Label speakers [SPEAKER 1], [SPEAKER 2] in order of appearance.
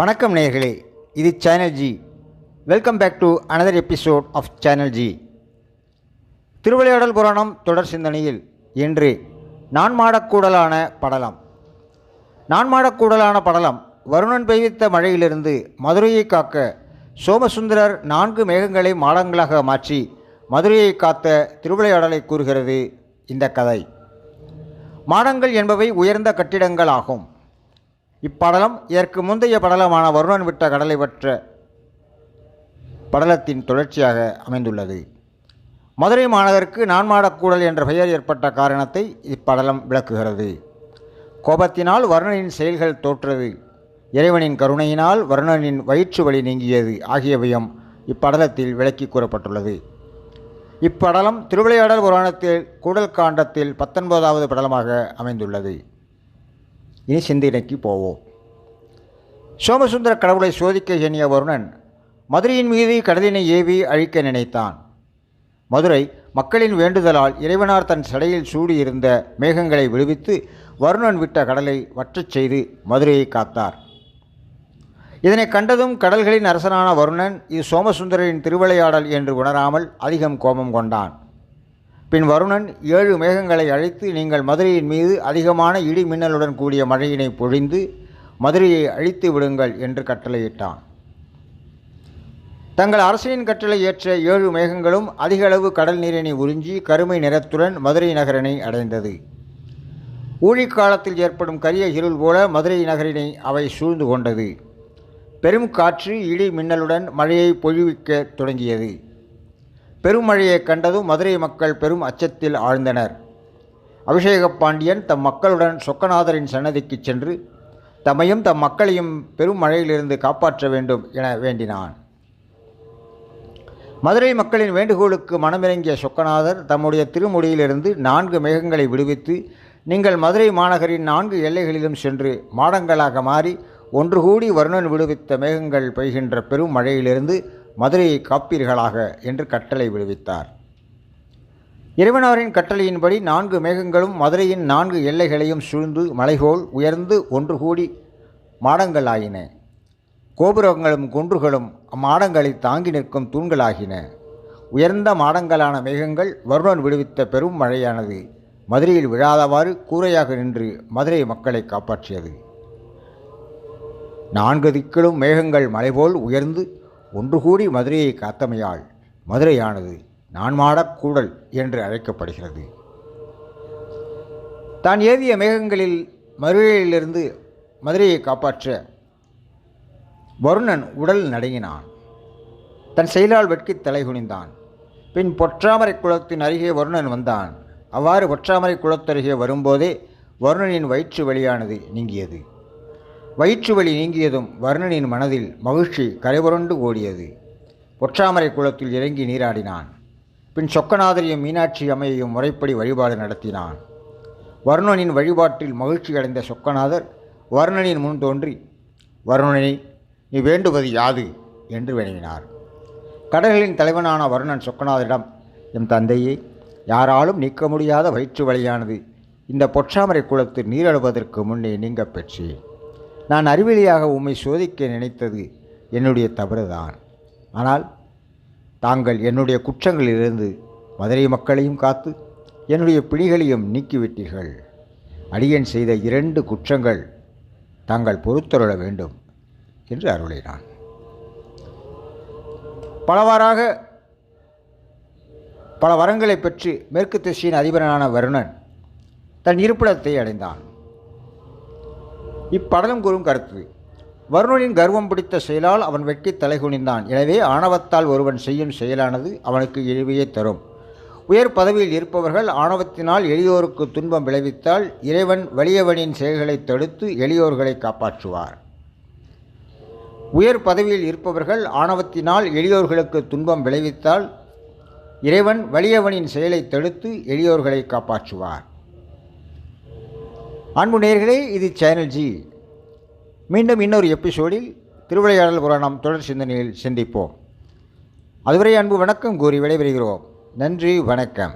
[SPEAKER 1] வணக்கம் நேயர்களே இது channel G welcome back to another episode of channel G Thiruvilaiyadal Puranam தொடர் சிந்தனையில் இன்று நான்மாடக்கூடலான படலம். நான்மாடக்கூடலான படலம் வருணன் பெய்வித்த மழையிலிருந்து மதுரையை காக்க சோமசுந்தரர் நான்கு மேகங்களை மாடங்களாக மாற்றி மதுரையை காத்த திருவிளையாடலை கூறுகிறது இந்த கதை. மாடங்கள் என்பவை உயர்ந்த கட்டிடங்கள் ஆகும் இப்படலம் இதற்கு முந்தைய படலமான வருணன் விட்ட கடலை பற்ற படலத்தின் தொடர்ச்சியாக அமைந்துள்ளது. மதுரை மாநகருக்கு நான்மாடக்கூடல் என்ற பெயர் ஏற்பட்ட காரணத்தை இப்படலம் விளக்குகிறது. கோபத்தினால் வருணனின் செயல்கள் தோற்றது. இறைவனின் கருணையினால் வருணனின் வயிற்று வலி நீங்கியது ஆகியவையும் இப்படலத்தில் விளக்கி கூறப்பட்டுள்ளது. இப்படலம் திருவிளையாடல் புராணத்தில் கூடல் காண்டத்தில் பத்தொன்பதாவது படலமாக அமைந்துள்ளது. இனி சிந்தனைக்கு போவோம். சோமசுந்தர கடவுளை சோதிக்க எண்ணிய வருணன் மதுரையின் மீது கடலினை ஏவி அழிக்க நினைத்தான். மதுரை மக்களின் வேண்டுதலால் இறைவனார் தன் சடையில் சூடியிருந்த மேகங்களை விடுவித்து வருணன் விட்ட கடலை வற்றச் செய்து மதுரையை காத்தார். இதனை கண்டதும் கடல்களின் அரசனான வருணன் இது சோமசுந்தரின் திருவிளையாடல் என்று உணராமல் அதிகம் கோபம் கொண்டான். பின் வருணன் ஏழு மேகங்களை அழைத்து நீங்கள் மதுரையின் மீது அதிகமான இடி மின்னலுடன் கூடிய மழையினை பொழிந்து மதுரையை அழித்து விடுங்கள் என்று கட்டளையிட்டான். தங்கள் அரசனின் கட்டளை ஏற்ற ஏழு மேகங்களும் அதிக அளவு கடல் நீரினை உறிஞ்சி கருமை நிறத்துடன் மதுரை நகரினை அடைந்தது. ஊழிக்காலத்தில் ஏற்படும் கரிய இருள் போல மதுரை நகரினை அவை சூழ்ந்து கொண்டது. பெரும் காற்று இடி மின்னலுடன் மழையை பொழிவிக்க தொடங்கியது. பெருமழையை கண்டதும் மதுரை மக்கள் பெரும் அச்சத்தில் ஆழ்ந்தனர். அபிஷேக பாண்டியன் தம் மக்களுடன் சொக்கநாதரின் சன்னதிக்கு சென்று தம்மையும் தம் மக்களையும் பெரும் மழையிலிருந்து காப்பாற்ற வேண்டும் என வேண்டினான். மதுரை மக்களின் வேண்டுகோளுக்கு மனமிறங்கிய சொக்கநாதர் தம்முடைய திருமுடியிலிருந்து நான்கு மேகங்களை விடுவித்து நீங்கள் மதுரை மாநகரின் நான்கு எல்லைகளிலும் சென்று மாடங்களாக மாறி ஒன்று கூடி வருணன் விடுவித்த மேகங்கள் பெய்கின்ற பெரும் மழையிலிருந்து மதுரையை காப்பீர்களாக என்று கட்டளை விடுவித்தார். இறைவனாரின் கட்டளையின்படி நான்கு மேகங்களும் மதுரையின் நான்கு எல்லைகளையும் சூழ்ந்து மலைகோல் உயர்ந்து ஒன்று கூடி மாடங்களாயின. கோபுரங்களும் குன்றுகளும் அம்மாடங்களை தாங்கி நிற்கும் தூண்களாகின. உயர்ந்த மாடங்களான மேகங்கள் வருணன் விடுவித்த பெரும் மழையானது மதுரையில் விழாதவாறு கூரையாக நின்று மதுரை மக்களை காப்பாற்றியது. நான்கு திக்கிலும் மேகங்கள் மலைபோல் உயர்ந்து ஒன்று கூடி மதுரையை காத்தமையால் மதுரையானது நான்மாடக் கூடல் என்று அழைக்கப்படுகிறது. தான் ஏவிய மேகங்களில் மதுரையிலிருந்து மதுரையை காப்பாற்ற வருணன் உடல் நடுங்கினான். தன் செயலால் வெட்கி தலைகுனிந்தான் பின் பொற்றாமரை குளத்தின் அருகே வருணன் வந்தான். அவ்வாறு பொற்றாமரை குளத்தருகே வரும்போதே வருணனின் வயிற்று வழியானது நீங்கியது. வயிற்று வலி நீங்கியதும் வருணனின் மனதில் மகிழ்ச்சி கரைபுரண்டு ஓடியது. பொற்றாமரை குளத்தில் இறங்கி நீராடினான். பின் சொக்கநாதரையும் மீனாட்சி அம்மையையும் முறைப்படி வழிபாடு நடத்தினான். வருணனின் வழிபாட்டில் மகிழ்ச்சி அடைந்த சொக்கநாதர் வருணனின் முன் தோன்றி வருணனை நீ வேண்டுவது யாது என்று வினவினார். கடல்களின் தலைவனான வருணன் சொக்கநாதரிடம் எம் தந்தையே யாராலும் நீக்க முடியாத வயிற்று வழியானது இந்த பொற்றாமரை குளத்தில் நீரழுவதற்கு முன்னே நீங்க பெற்றேன். நான் அறிவிலியாக உம்மை சோதிக்க நினைத்தது என்னுடைய தவறுதான். ஆனால் தாங்கள் என்னுடைய குற்றங்களிலிருந்து மதுரை மக்களையும் காத்து என்னுடைய பிணிகளையும் நீக்கிவிட்டீர்கள். அடியன் செய்த இரண்டு குற்றங்கள் தாங்கள் பொறுத்தருள வேண்டும் என்று அருளினான். பலவாறாக பல வரங்களை பெற்று மேற்கு திசையின் அதிபரனான வருணன் தன் இருப்பிடத்தை அடைந்தான். இப்படலம் கூறும் கருத்து. வருணனின் கர்வம் பிடித்த செயலால் அவன் வெட்டி தலை குனிந்தான். எனவே ஆணவத்தால் ஒருவன் செய்யும் செயலானது அவனுக்கு இழிவையே தரும். உயர் பதவியில் இருப்பவர்கள் ஆணவத்தினால் எளியோருக்கு துன்பம் விளைவித்தால் இறைவன் வலியவனின் செயல்களை தடுத்து எளியோர்களை காப்பாற்றுவார். உயர் பதவியில் இருப்பவர்கள் ஆணவத்தினால் எளியோர்களுக்கு துன்பம் விளைவித்தால் இறைவன் வலியவனின் செயலை தடுத்து எளியோர்களை காப்பாற்றுவார். அன்பு நேர்களே இது சேனல் ஜி. மீண்டும் இன்னொரு எபிசோடில் திருவிளையாடல் புராணம் தொடர் சிந்தனையில் சிந்திப்போம். அதுவரை அன்பு வணக்கம் கூறி விடைபெறுகிறோம். நன்றி வணக்கம்.